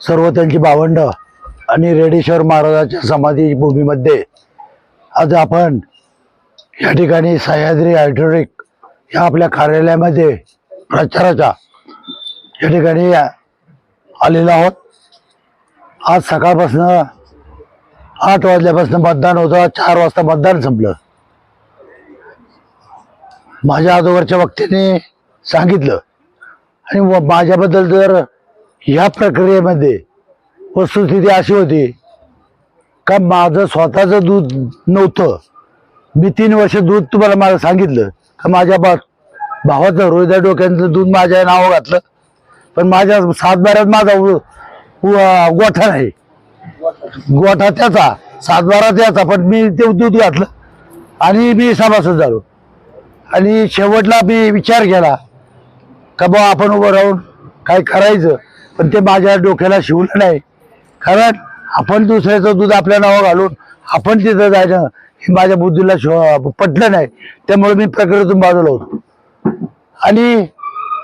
सर्व त्यांची भावंड आणि रेडेश्वर महाराजाच्या समाधी भूमीमध्ये आज आपण या ठिकाणी सह्याद्री हायड्रोलिक या आपल्या कार्यालयामध्ये प्रचाराच्या या ठिकाणी आलेलो आहोत. आज सकाळपासून आठ वाजल्यापासून मतदान होतं. चार वाजता मतदान संपलं. माझ्या अगोदरच्या वक्त्याने सांगितलं. आणि माझ्याबद्दल जर ह्या प्रक्रियेमध्ये वस्तुस्थिती अशी होती का माझं स्वतःचं दूध नव्हतं. मी तीन वर्ष दूध तुम्हाला मला सांगितलं का माझ्या बा भावाचं रोहिदा डोक्यांचं दूध माझ्या नावं घातलं. पण माझ्या सातबाऱ्यात माझा गोठा नाही. गोठा त्याचा सातबारा त्याचा पण मी ते दूध घातलं. आणि मी सभासद झालो. आणि शेवटला मी विचार केला का बा आपण उभं राहून काय करायचं? पण ते माझ्या डोक्याला शिवलं नाही. कारण आपण दुसऱ्याचं दूध आपल्या नावं घालून आपण तिथं जायचं हे माझ्या बुद्धीला शिव पटलं नाही. त्यामुळे मी प्रक्रियेतून बाजूला होतो. आणि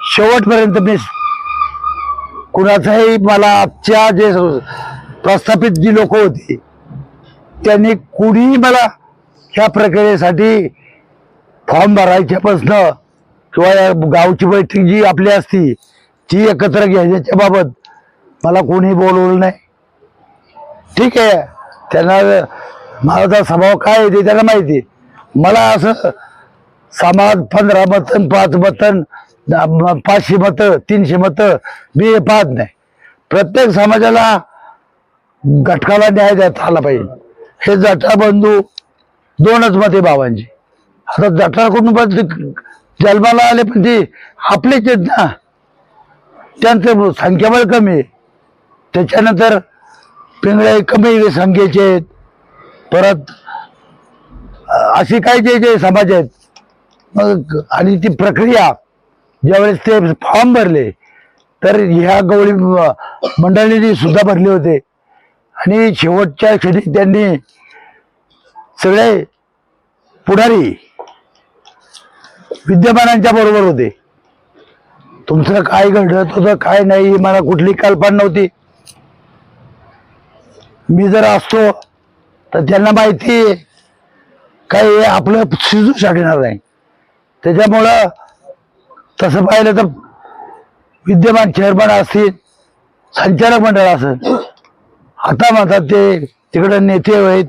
शेवटपर्यंत मी कुणाचाही मला आजच्या जे प्रस्थापित जी लोक होती त्यांनी कुणीही मला ह्या प्रक्रियेसाठी फॉर्म भरायच्यापासनं किंवा या गावची बैठक जी आपली असती ती एकत्र घ्यायच्या बाबत मला कोणी बोलवलं नाही. ठीक आहे. त्यांना माझा स्वभाव काय आहे ते त्यांना माहिती आहे. मला असं समाज पंधरा मतन पाच मतन पाचशे मतं तीनशे मतं मी हे पाहत नाही. प्रत्येक समाजाला घटकाला न्याय देता आला पाहिजे. हे जटा बंधू दोनच मते बाबांची. आता जटाकडून कुटुंब जन्माला आले पण ते आपलेच आहेत ना. त्यांचं संख्याबळ कमी आहे. त्याच्यानंतर पिंगळे कमी संख्येचे आहेत. परत असे अशी काही जे जे समाज आहेत मग आणि ती प्रक्रिया ज्यावेळेस ते फॉर्म भरले तर ह्या गवळी मंडळींनी सुद्धा भरले होते. आणि शेवटच्या क्षणी त्यांनी सगळे पुढारी विद्यमानांच्या बरोबर होते. तुमचं काय घडलं होतं काय नाही मला कुठली कल्पना नव्हती. मी जर असतो तर त्यांना माहिती काही आपलं शिजू शकणार नाही. त्याच्यामुळं तसं पाहिलं तर विद्यमान चेअरमन असतील संचालक मंडळ असेल आता म्हणतात ते तिकडं नेते आहेत.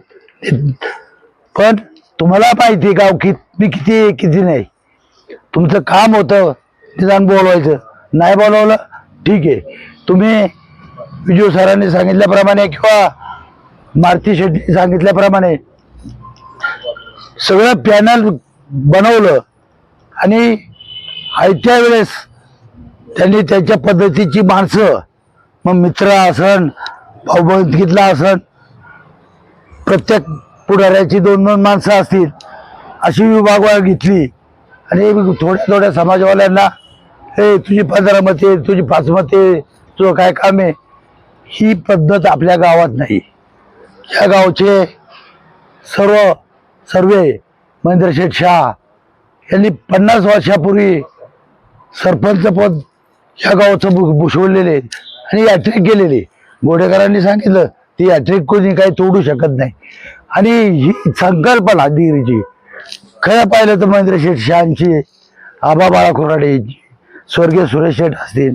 पण तुम्हाला माहिती का कि मी किती आहे, किती नाही. तुमचं काम होतं निदान बोलवायचं. नाही बोलवलं ठीक आहे. तुम्ही विजू सरांनी सांगितल्याप्रमाणे किंवा मारुती शेट्टी सांगितल्याप्रमाणे सगळं पॅनल बनवलं आणि आयत्या वेळेस त्यांनी त्यांच्या पद्धतीची माणसं मग मित्र आसन भाऊबंदकीतला आसन प्रत्येक पुढाऱ्याची दोन दोन माणसं असतील अशी विभागवार घेतली. आणि थोड्या थोड्या समाजवाल्यांना हे तुझी पंधरा मते तुझी पाच मते तुझं काय काम आहे? ही पद्धत आपल्या गावात नाही. या गावचे सर्व सर्वे महेंद्र शेठ शाह यांनी पन्नास वर्षापूर्वी सरपंच पद या गावाचं भू- भूषवलेले आणि यात्रिक गेलेले गोडेकरांनी सांगितलं ती यात्रिक कोणी काही तोडू शकत नाही. आणि ही संकल्पना डिग्रीची खरं पाहिलं तर महेंद्र शेठ शहाची आबा बाळा खोराडे यांची, स्वर्गीय सुरेश शेठ असतील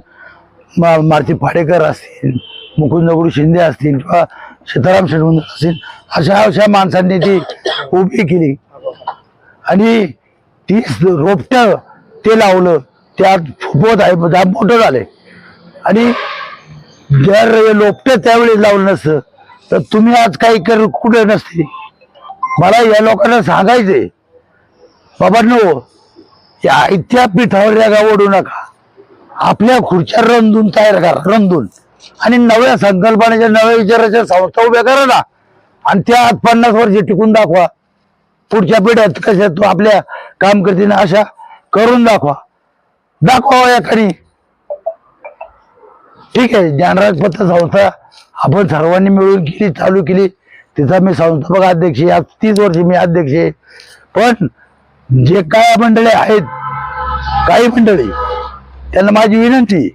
मा मारुती फाडेकर असतील मुकुंद गुरु शिंदे असतील किंवा सीताराम शेठ असतील अशा अशा माणसांनी ती उभी केली. आणि ती रोपटं ते लावलं त्यात फुपवत आहे मोठं झालंय. आणि जर लोपटं त्यावेळी लावलं नसतं तर तुम्ही आज काही कर कुठे नसते मला या लोकांना सांगायचंय. बाबा नो या इतक्या पीठावर जागा ओढू नका. आपल्या खुर्च्या रंधून तयार करा रंधून आणि नव्या संकल्पनेच्या नव्या विचाराच्या संस्था उभ्या करा ना आणि त्या आज पन्नास वर्ष टिकून दाखवा. पुढच्या पिढ्यात कशा तू आपल्या काम करतील अशा करून दाखवा. दाखवा हो याखानी ठीक आहे ज्ञानराज पत्र संस्था आपण सर्वांनी मिळून केली चालू केली. तिचा मी संस्थापक अध्यक्ष आज तीस वर्ष मी अध्यक्ष आहे. पण जे काय मंडळी आहेत काही मंडळी त्यांना माझी विनंती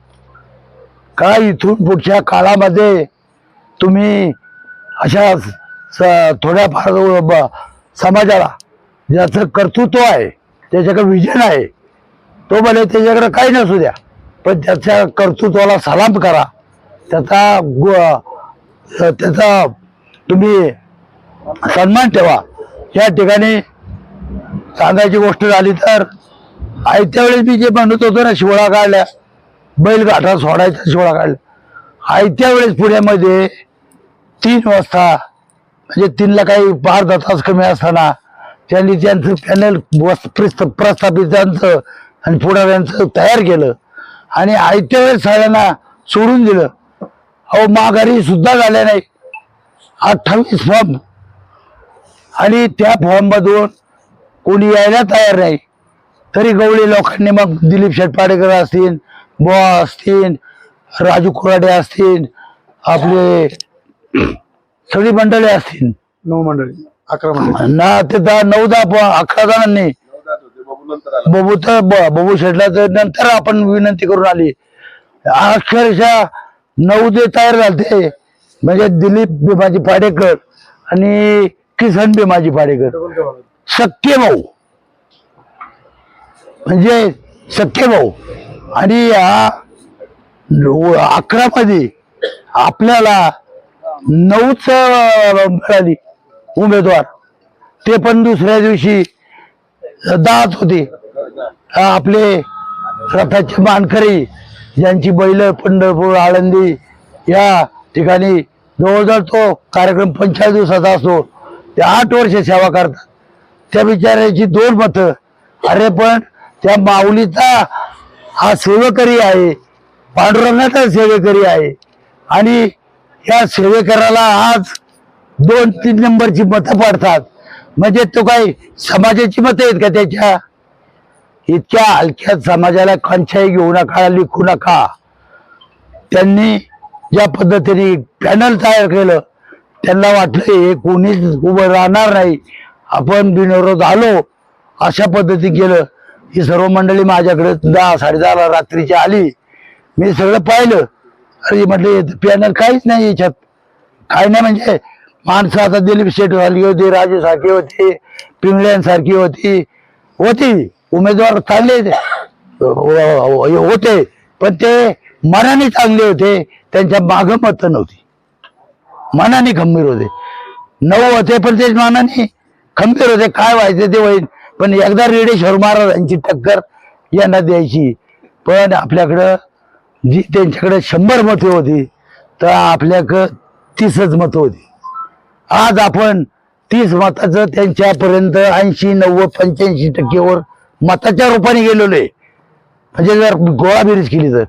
का इथून पुढच्या काळामध्ये तुम्ही अशा स- थोड्याफार ब- समाजाला ज्याचं कर्तृत्व आहे त्याच्याकडे विजन आहे तो भले त्याच्याकडे काही नसू द्या पण त्याच्या कर्तृत्वाला सलाम करा. त्याचा गु- त्याचा तुम्ही सन्मान ठेवा. या ठिकाणी सांगायची गोष्ट झाली तर आयत्या वेळेस मी जे म्हणत होतो ना शिवळा काढल्या बैलगाठा सोडायचा शिवळा काढला. आयत्या वेळेस पुण्यामध्ये तीन वाजता म्हणजे तीनला काही अर्धा तास कमी असताना त्यांनी त्यांचं पॅनल प्रस्थापित त्यांचं आणि पुढाऱ्यांचं तयार केलं. आणि आयत्या वेळेस सगळ्यांना सोडून दिलं. अहो माघारी सुद्धा झाल्या नाही. अठ्ठावीस फॉर्म आणि त्या फॉर्ममधून कोणी यायला तयार नाही. तरी गवळी लोकांनी मग दिलीप शेठ पाडेकर असतील बुवा असतील राजू कोराडे असतील आपले सगळी मंडळी असतील. नऊ मंडळी अकरा मंडळी. ना ते दहा नऊ दहा अकरा जणांनी. बबू तर ब- बबू शेठला तर नंतर आपण विनंती करून आली. अक्षरशः नऊ जे तयार झाले म्हणजे दिलीप भीमाजी पाडेकर आणि किसन भीमाजी पाडेकर. सख्खे भाऊ. म्हणजे सख्यभाऊ भाऊ. आणि या अकरा मध्ये आपल्याला नऊच मिळाली उमेदवार. ते पण दुसऱ्या दिवशी दात होते. आपले रथाचे मानकरी ज्यांची बैल पंढरपूर आळंदी या ठिकाणी जवळजवळ तो कार्यक्रम पंचाळीस दिवसाचा असतो. ते आठ वर्ष सेवा करतात. त्या बिचाऱ्याची दोन मतं. अरे पण त्या माऊलीचा हा सेवेकरी आहे. पांडुरंगाचा सेवेकरी आहे. आणि या सेवेकराला आज दोन तीन नंबरची मतं पडतात. म्हणजे तो काही समाजाची मतं आहेत का त्याच्या? इतक्या हलक्या समाजाला कंछाई घेऊ नका लिखू नका. त्यांनी ज्या पद्धतीने पॅनल तयार केलं त्यांना वाटलं हे कोणीच उभं राहणार नाही. आपण बिनविरोध आलो. अशा पद्धती केलं. ही सर्व मंडळी माझ्याकडे दहा साडेदहाला रात्रीची आली. मी सगळं पाहिलं. अरे म्हटलं पॅनल काहीच नाही याच्यात. काय नाही म्हणजे माणसं आता दिलीप शेठ झाली होती राजू सारखी होती पिंगळ्यांसारखी होती. होती. उमेदवार चांगले होते. पण ते मनाने चांगले होते. त्यांच्या माग मत नव्हती. मनाने खंबीर होते. नऊ होते पण ते मनाने खंबीर होते. काय व्हायचं ते होईल. पण एकदा रेडेश्वर महाराजांची टक्कर यांना द्यायची. पण आपल्याकडं जी त्यांच्याकडे शंभर मते होती तर आपल्याकडं तीसच मतं होती. आज आपण तीस मताचं त्यांच्यापर्यंत ऐंशी नव्वद पंच्याऐंशी टक्केवर मताच्या रूपाने गेलेलो आहे. म्हणजे जर गोळाबेरीज केली तर.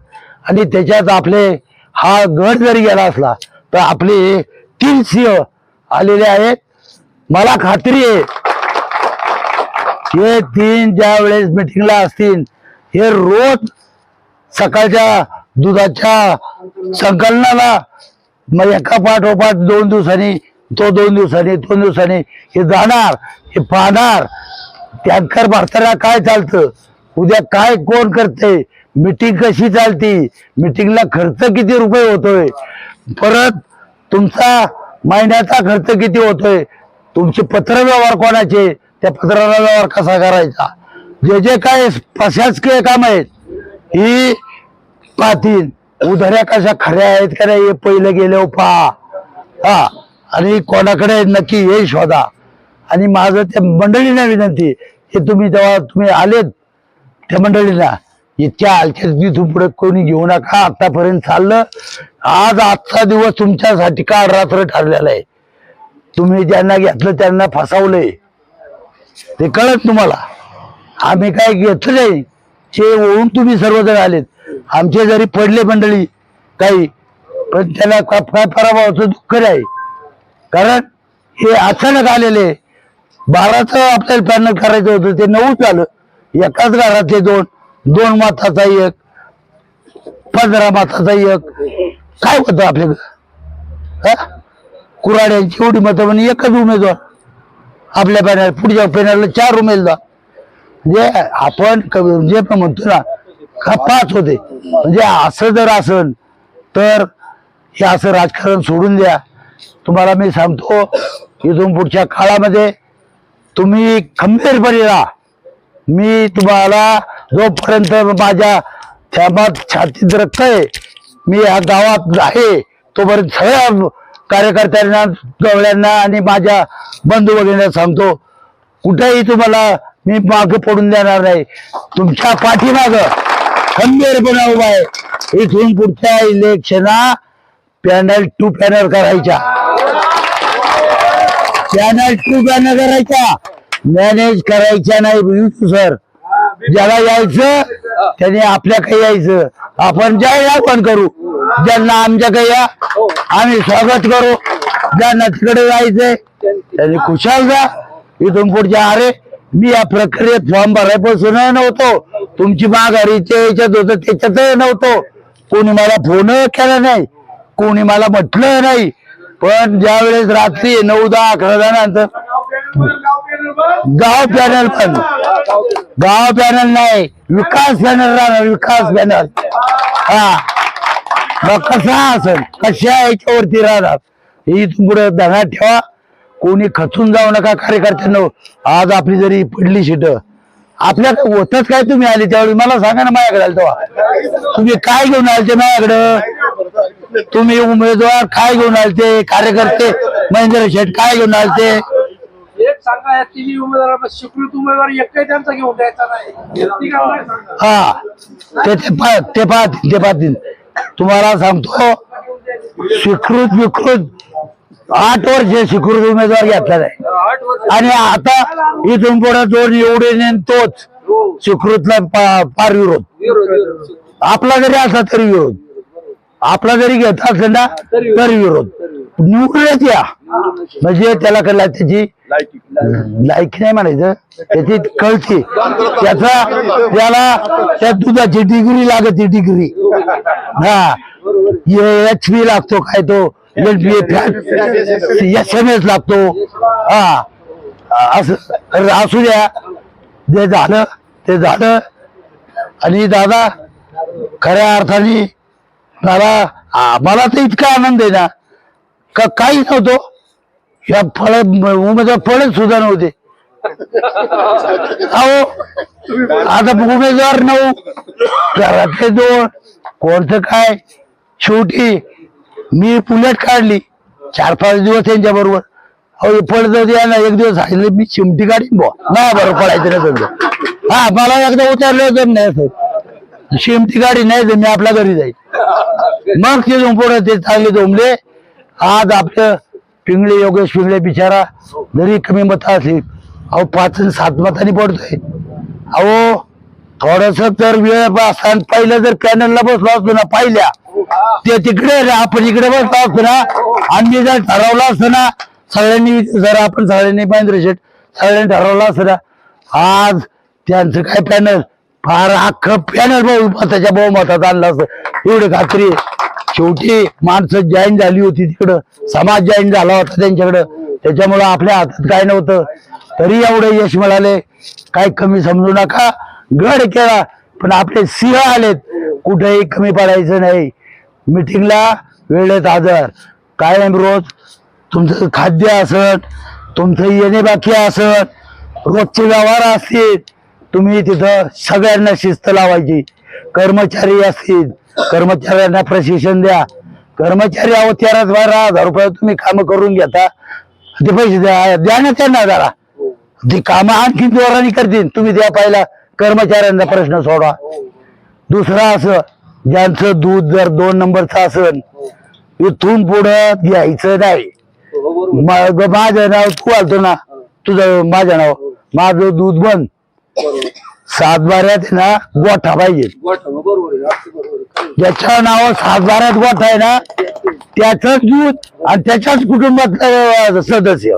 आणि त्याच्यात आपले हा गट जरी गेला असला तर आपले तीन सिंह आलेले आहेत. मला खात्री आहे हे तीन ज्या वेळेस मिटिंगला असतील हे रोज सकाळच्या दुधाच्या संकलनाला मग एका पाठोपाठ दोन दिवसांनी तो दोन दिवसांनी दोन दिवसांनी हे जाणार हे पाहणार. टँकर भरताना काय चालतं? उद्या काय कोण करते मिटिंग कशी चालती? मिटिंगला खर्च किती रुपये होतोय? परत तुमचा महिन्याचा खर्च किती होतोय? तुमचे पत्र व्यवहार कोणाचे? त्या पत्राला व्यवहार कसा करायचा? जे जे काय प्रशासकीय काम आहेत ही पाहतील. उधाऱ्या कशा खऱ्या आहेत का नाही हे पहिलं गेले पहा. हा आणि कोणाकडे नक्की हे शोधा. आणि माझं त्या मंडळींना विनंती हे तुम्ही जेव्हा तुम्ही आलेत त्या मंडळींना इतक्या हलक्यात तिथून पुढे कोणी घेऊ नका आतापर्यंत चाललं. आज आजचा दिवस तुमच्यासाठी काळ रात्र ठरलेला आहे. तुम्ही ज्यांना घेतलं त्यांना फसावलंय. ते कळत तुम्हाला. आम्ही काय घेतलं नाही. ते ओळून तुम्ही सर्वजण आलेत. आमचे जरी पडले मंडळी काही पण त्याला काय पराभवाचं दुःख नाही. कारण हे अचानक आलेले बाराचं आपल्याला पॅनल करायचं होतं ते नऊ झालं. एकाच घरातले दोन दोन माताचा एक पंधरा माताचा एक. काय होतं आपल्याकडं? कुराड्यांची एवढी मतं म्हणजे एकच उमेदवार. आपल्या पॅनल पुढच्या पॅनलला चार उमेदवार म्हणजे आपण जे पण म्हणतो ना का पाच होते. म्हणजे असं जर असन तर हे असं राजकारण सोडून द्या. तुम्हाला मी सांगतो इथून पुढच्या काळामध्ये तुम्ही खंबीरपणे राहा. मी तुम्हाला जोपर्यंत माझ्या थ्यामात छातीत रक्त आहे मी या गावात आहे तोपर्यंत सगळ्या कार्यकर्त्यांना गवळ्यांना आणि माझ्या बंधू भगिनींना सांगतो कुठेही तुम्हाला मी मागे पडून देणार नाही. तुमच्या पाठीमाग खंबीरपणा उभा आहे. इथून पुढच्या इलेक्शना पॅनल टू पॅनल करायच्या. पॅनल टू पॅनल करायच्या. मॅनेज करायच्या नाही सर ज्याला यायचं त्याने आपल्याकडे यायचं. आपण ज्या पण करू ज्यांना आमच्याकडे या आम्ही स्वागत करू. ज्यांना तिकडे जायचंय त्याने खुशाल जा इथून पुढच्या अरे मी या प्रक्रियेत फॉर्म भरायपासून नव्हतो. तुमची माघारीच्या याच्यात होतं त्याच्यात नव्हतो. कोणी मला फोन केला नाही कोणी मला म्हटलं नाही. पण ज्यावेळेस रात्री नऊ दहा अकरा जणांचं गाव पॅनल पण. गाव पॅनल नाही विकास पॅनल राहणार विकास पॅनल. हा. मग कसा असेल? कशा याच्यावरती राहणार? ही पुढे धनात ठेवा. कोणी खचून जाऊ नका कार्यकर्त्यांना. आज आपली जरी पडली शिट. आपल्या होतच काय तुम्ही आले त्यावेळी? मला सांगा ना माझ्याकडे आलं तेव्हा. तुम्ही काय घेऊन आलते माझ्याकडं? तुम्ही उमेदवार काय घेऊन आलते कार्यकर्ते महेंद्र शेठ काय घेऊन आलते सांगा या तिन्ही उमेदवार स्वीकृत उमेदवार एकही त्यांचा घेऊन द्यायचा नाही. हा ते ते पा- ते पाहतील ते पाहतील तुम्हाला सांगतो स्वीकृत विकृत आठ वर्ष स्वीकृत उमेदवार घेतला नाही. आठ वर्ष? आणि आता इथून पुढे जो निवडून येईन तोच हो. स्वीकृतला पा- फार विरोध. विरोध विरोध. आपला जरी असला तरी विरोध. आपला जरी घेत असेल ना तरी विरोध. निवडूनच या. म्हणजे त्याला कळला त्याची लायकी नाही. म्हणायचं. त्याची कळते. त्याचा त्याला त्या दुधाची डिग्री लागते डिग्री. हा. एच पी लागतो काय तो? H P S M S लागतो. हा. असं असू द्या. जे झालं ते झालं. आणि दादा खऱ्या अर्थाने मला मला तर इतका आनंद आहे ना. का काही नव्हतो. ह्या फळ उमेदवार फळच सुद्धा नव्हते. अहो आता उमेदवार नऊ घरातले दोन कोणतं काय? शेवटी मी पुलट काढली. चार पाच दिवस त्यांच्या बरोबर. अहो फळ जर द्या एक दिवस सांगितलं मी चिमटी काढीन बो नाही बरं पडायचं नाही समजा. हा मला एकदा उतरलं होतं नाही सर शिमती गाडी नाही तर मी आपल्या घरी जाईल मग ते झोंपवडं ते चांगले जमले आज आपलं पिंगळे योगेश पिंगळे बिचारा जरी कमी मत असली अहो पाच आणि सात मतांनी पडतोय. अहो थोडस तर वेळ असताना पहिलं जर पॅनलला बसलो असतो ना पहिल्या ते तिकडे आपण इकडे बसलो असतो ना आणि मी जर ठरवलं असतं ना सगळ्यांनी जर आपण सगळ्यांनी महेंद्र शेठ सगळ्यांनी ठरवलं असतं ना आज त्यांचं काय पॅनल फार अख्खं पॅनल बहुमताच्या बहुमतात आणलं असतं. एवढं खात्री. शेवटी माणसं जॉईन झाली होती तिकडं. समाज जॉईन झाला होता त्यांच्याकडं. त्याच्यामुळं आपल्या हातात काय नव्हतं. तरी एवढं यश मिळाले. काय कमी समजू नका. गड केला. पण आपले सिंह आलेत. कुठेही कमी पडायचं नाही. मिटिंगला वेळेत हजर. कायम रोज. तुमचं खाद्य असत. तुमचं येणे बाकी असत. रोजचे व्यवहार असतील. तुम्ही तिथं सगळ्यांना शिस्त लावायची. कर्मचारी असतील. कर्मचाऱ्यांना प्रशिक्षण द्या. कर्मचारी अहो तेरा बारा हजार रुपये तुम्ही काम करून घेता. ते पैसे द्या द्या ना त्यांना जरा. ती कामं आणखी जोराने करतील. तुम्ही द्या पहिला कर्मचाऱ्यांचा प्रश्न सोडवा. दुसरं असं ज्यांचं दूध जर दोन नंबरचं असन इथून पुढं घ्यायचं नाही. माझं नाव तू आलतो ना. तुझं माझं नाव. माझं दूध बंद. सात बाऱ्यात आहे ना गोठा पाहिजे. ज्याच्या नाव सात बाऱ्यात गोठा आहे ना त्याच दूध आणि त्याच्याच कुटुंबातलं सदस्य.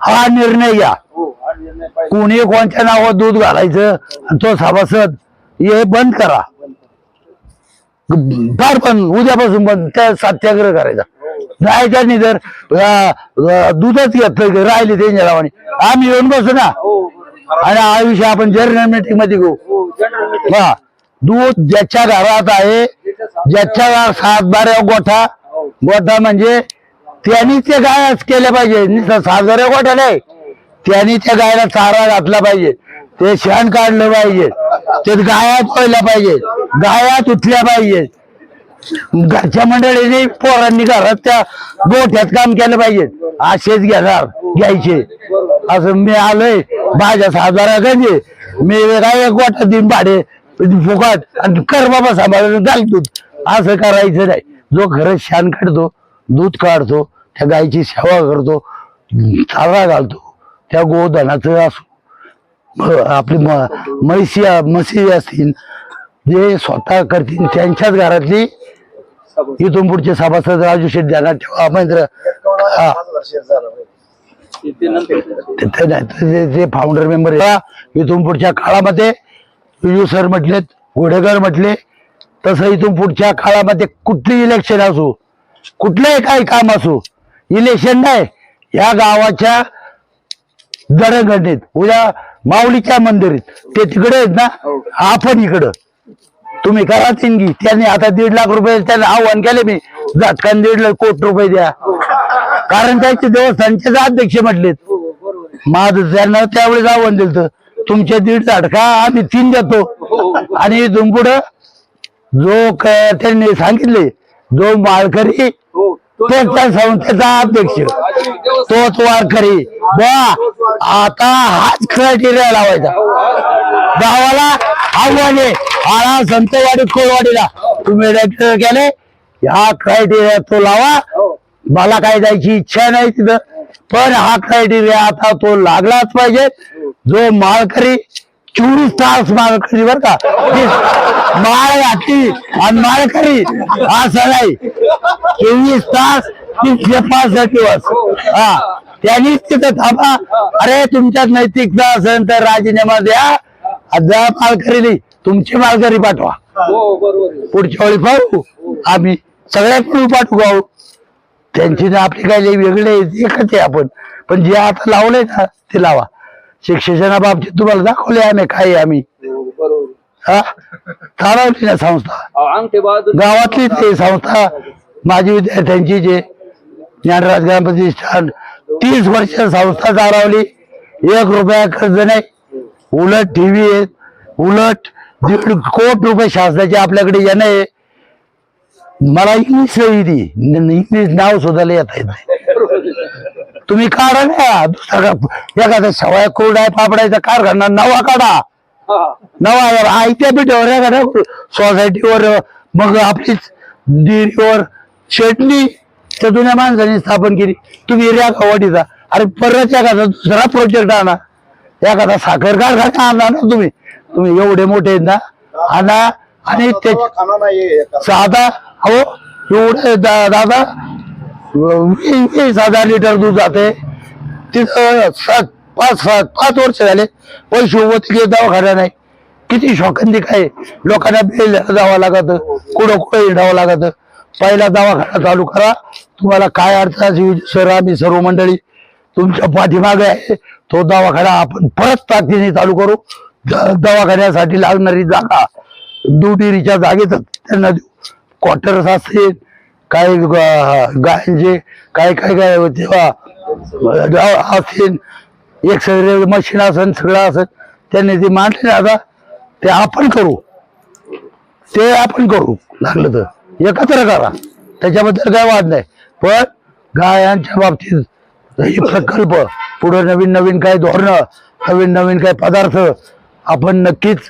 हा निर्णय घ्या. हो कोणी कोणत्या नावावर दूध घालायचं आणि तो सभासद हे बंद करा. फार पण उद्यापासून बंद त्या सत्याग्रह करायचा. नाही त्यांनी अं, दूधच घेतलं राहिले त्यांच्या नावाने. आम्ही येऊन बसू ना. हो. आणि हा विषय आपण जर्नल मीटिंगमध्ये घेऊ. हो जनरल हा दूध ज्याच्या घरात आहे ज्याच्या घरात सात बारा गोठा गोठा म्हणजे त्यांनी ते गाय केल्या पाहिजे. सात बारा गोठा नाही. त्यांनी त्या गायला चारा घातला पाहिजे. ते शेण काढलं पाहिजे. ते गाया धुवायला पाहिजे. गाया धुतल्या पाहिजे. घरच्या मंडळीने पोरांनी घरात त्या गोठ्यात काम केलं पाहिजे. असेच घेणार घ्यायचे. असं मी आलोय. भाज्या साधारा गंजे मी काय एक दिन देईन भाडे फुकट आणि कर बाबा सांभाळून घाल दूध असं करायचं नाही. जो खरंच शान काढतो दूध काढतो त्या गायची सेवा करतो चारा घालतो त्या गोधनाचं असो. आपली म- म्हैसी म्हशी असतील जे स्वतः करतील त्यांच्याच घरातली इथून पुढचे सभासद राजू शेठ जाणार ठेवा. महेंद्र हा ते- ते नाही, ते फाउंडर मेंबर इथून पुढच्या काळामध्ये विजू सर म्हटलेत घोडेकर म्हटले तसं इथून पुढच्या काळामध्ये कुठली इलेक्शन असो कुठलंही काही काम असो इलेक्शन नाही या गावाच्या दडगडीत उद्या माऊलीच्या मंदिरीत ते तिकडे आहेत ना आपण इकडं. तुम्ही करा तिनगी त्यांनी आता दीड लाख रुपये त्यांना आव्हान केले मी. झटकान दीड लाख कोटी रुपये द्या. कारण त्यांचे देवस्थानचे अध्यक्ष म्हटलेत. माझं त्यांना त्यावेळेस आव्हान दिलं. तुमचे दीड झटका आम्ही तीन देतो. आणि इथून पुढं जो क- त्यांनी सांगितले जो माळकरी संस्थेचा अध्यक्ष तोच वारकरी बा आता हाच क्रायटेरिया लावायचा. गावाला आव्हान आहे. आळा संतवाडी कोळवाडीला तुम्ही केले हा क्रायटेरिया तो लावा. मला काय जायची इच्छा नाही तिथं. पण हा क्रायटेरिया आता तो लागलाच पाहिजे. जो माळकरी चोवीस तास माळकरी बर का. माळ घातली आणि माळकरी असं नाही. चोवीस तास पासष्ट दिवस. हा. त्यांनीच तिथं थांबा. अरे तुमच्यात नैतिकता असेल तर राजीनामा द्या. जा मालकरी तुमची मालकरी पाठवा. पुढच्या वेळी पाहू. आम्ही सगळ्याकडून पाठवू भाऊ. त्यांची ना आपली काय लई वेगळे एकच आहे आपण. पण जे आता लावलंय ना ते लावा. शिक्षणाच्या बाबतीत तुम्हाला दाखवले आम्ही काय आम्ही. हा? चालवली ना संस्था. गावातली ते संस्था. माझी विद्यार्थ्यांची जे ज्ञानराज ग्राम प्रतिष्ठान तीस वर्ष संस्था चालवली. एक रुपया कर्ज नाही. उलट टीव्ही आहेत. उलट दीड कोट रुपये शासनाचे आपल्याकडे येणं आहे. मला इंग्लिश येते इंग्लिश नाव सुद्धा येत येत तुम्ही काढा ना. दुसरा एखादा सवय कोरडा पापडायचा कारखाना नवा काढा. नवा आयत्या पिठावर एखाद्या सोसायटीवर मग आपलीच डिरीवर शेटणी त्या जुन्या माणसाने स्थापन केली. तुम्ही एरिया गावाडीचा अरे परत एखादा दुसरा प्रोजेक्ट आणा. एखादा साखर कारखाना आणा ना तुम्ही. तुम्ही एवढे मोठे ना. आणा. आणि ते साधा हो एवढे दा- दादा वीस वीस हजार लिटर दूध जाते. तिथं सात पाच सात पाच वर्ष झाले पैसे उभं तिथे दवाखाना नाही. किती शोकंदी काय? लोकांना बेल जावं लागत कुठं कुठं हिंडावं लागत. पहिला दवाखाना चालू करा. तुम्हाला काय अडचण असेल सर आम्ही सर्व मंडळी तुमच्या पाठीमागे आहे. तो दवाखाना आपण परत ताकदीने चालू करू. द- दवाखान्यासाठी लागणारी जागा दुटीरीच्या जागेतच त्यांना देऊ. क्वार्टर्स असतील काही गायांचे काय काय काय तेव्हा असेल असतील एक्सरे मशीन असेल सगळं असेल त्यांनी ते मांडले आता ते आपण करू. ते आपण करू लागलं तर. एकत्र करा. त्याच्याबद्दल काय वाद नाही. पण गायांच्या बाबतीत हे प्रकल्प पुढे नवीन नवीन काय धोरणं नवीन नवीन काय पदार्थ आपण नक्कीच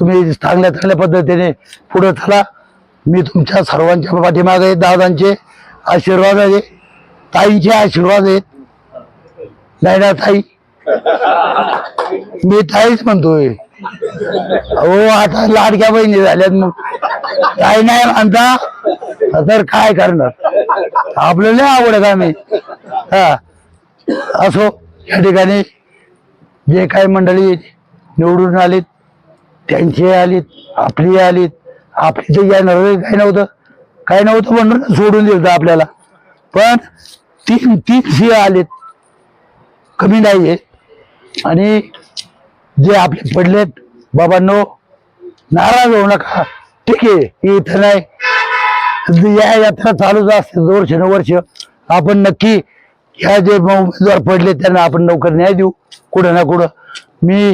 तुम्ही चांगल्या चांगल्या पद्धतीने पुढे चला. मी तुमच्या सर्वांच्या पाठीमागे आहे. दादांचे आशीर्वाद आहे ताईंचे आशीर्वाद आहेत. नाही ना ताई? मी ताईच म्हणतोय. हो आता लाडक्या बहिणी झाल्यात मग. काय नाही म्हणता तर काय करणार? आपल्याला आवडत आम्ही. हा. असो या ठिकाणी जे काही मंडळी निवडून आलीत त्यांची आलीत आपली आलीत आपली इथे येणार काही नव्हतं. काही नव्हतं म्हणून सोडून दिलं आपल्याला. पण तीन तीन सिंह आलेत कमी नाहीये आणि जे आपले पडलेत बाबांनो नाराज होऊ नका. ठीक आहे इथं नाही. या यात्रा चालूच असते वर्ष न वर्ष. आपण नक्की ह्या जे उमेदवार पडले त्यांना आपण लवकर न्याय देऊ कुठं ना कुठं. मी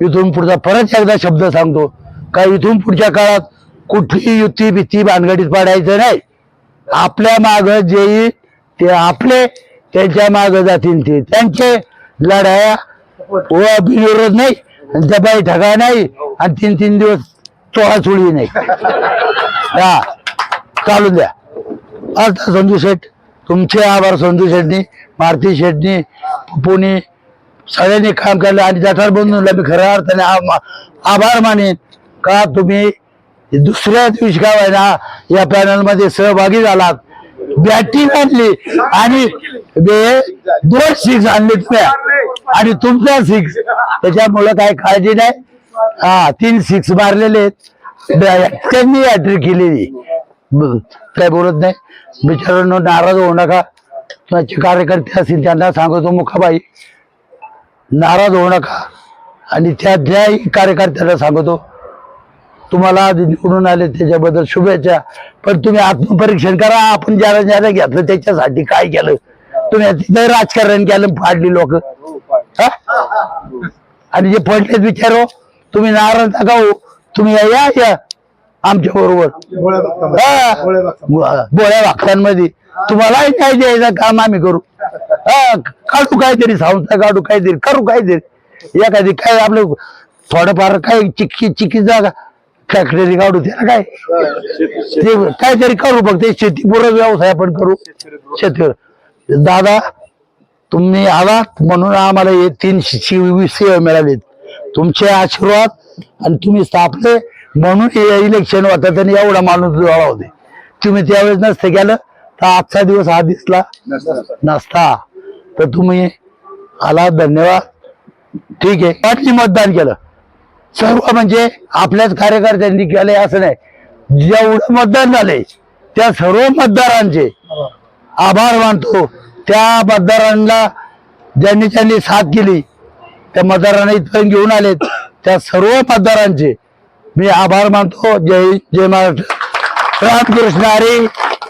इथून पुढचा परत एकदा शब्द सांगतो. का इथून पुढच्या काळात कुठली युती भीती भानगडीत पाडायचं नाही. आपल्या माग जे येईल ते आपले त्यांच्या माग जातील ते. त्यांचे लढाया व बिनविरोध नाही आणि ठगा नाही आणि तीन तीन दिवस चोळाचोळी नाही. हा. चालून द्या. आता संजू शेठ तुमचे आभार संजू शेठनी मारुती शेठनी पुणे सगळ्यांनी काम केलं आणि जठार बंधूला मी खऱ्या अर्थाने आ- आभार मानेन. का तुम्ही दुसऱ्या दिवशी काय व्हायला या पॅनलमध्ये सहभागी झालात. बॅटिंग आणली आणि बे- दोन सिक्स आणले तुम्ही आणि तुमचा सिक्स त्याच्यामुळं काय काळजी नाही. हा तीन सिक्स मारलेले आहेत. त्यांनी हॅट्रिक केलेली. काय बोलत नाही. बिचारांनो नाराज होऊ नका. तुमचे कार्यकर्ते असतील त्यांना सांगतो मुखाबाई. नाराज होऊ नका. आणि त्या ज्याही कार्यकर्त्याला सांगतो तुम्हाला आज निवडून आले त्याच्याबद्दल शुभेच्छा. पण तुम्ही आत्मपरीक्षण करा आपण ज्याला ज्याला घेतलं त्याच्यासाठी काय केलं? तुम्ही तिथे राजकारण केलं फाडली लोक. आणि जे पडलेत विचारो तुम्ही नाराज नका हो तुम्ही या- या या. आमच्या बरोबर. गोळ्या वाकड्यांमध्ये तुम्हाला बोळ्या वाक्यांमध्ये काय द्यायचं काम आम्ही करू. हा काढू काहीतरी संस्था काढू काहीतरी करू काहीतरी. एखादी काय आपलं थोडंफार काय चिक्की चिकी जागा. फॅक्टरी काढू त्याला काय? ते काहीतरी करू फक्त शेतीपूरक व्यवसाय आपण करू शेतीवर. दादा तुम्ही आलात म्हणून आम्हाला हे तीन सेवा मिळालीत. तुमचे आशीर्वाद आणि तुम्ही स्थापले म्हणून हे इलेक्शन होतं आणि एवढा माणूस जोडा होते. तुम्ही त्यावेळेस नसते गेलं तर आजचा दिवस हा दिसला नसता. तर तुम्ही आला धन्यवाद. ठीक आहे वाटली मतदान केलं. सर्व म्हणजे आपल्याच कार्यकर्त्यांनी केले असं नाही. जेवढं मतदान झाले त्या सर्व मतदारांचे आभार मानतो. त्या मतदारांना ज्यांनी त्यांनी साथ केली त्या मतदारांना इथपर्यंत घेऊन आलेत. त्या सर्व मतदारांचे मी आभार मानतो. जय जय महाराष्ट्र. रामकृष्ण हरी.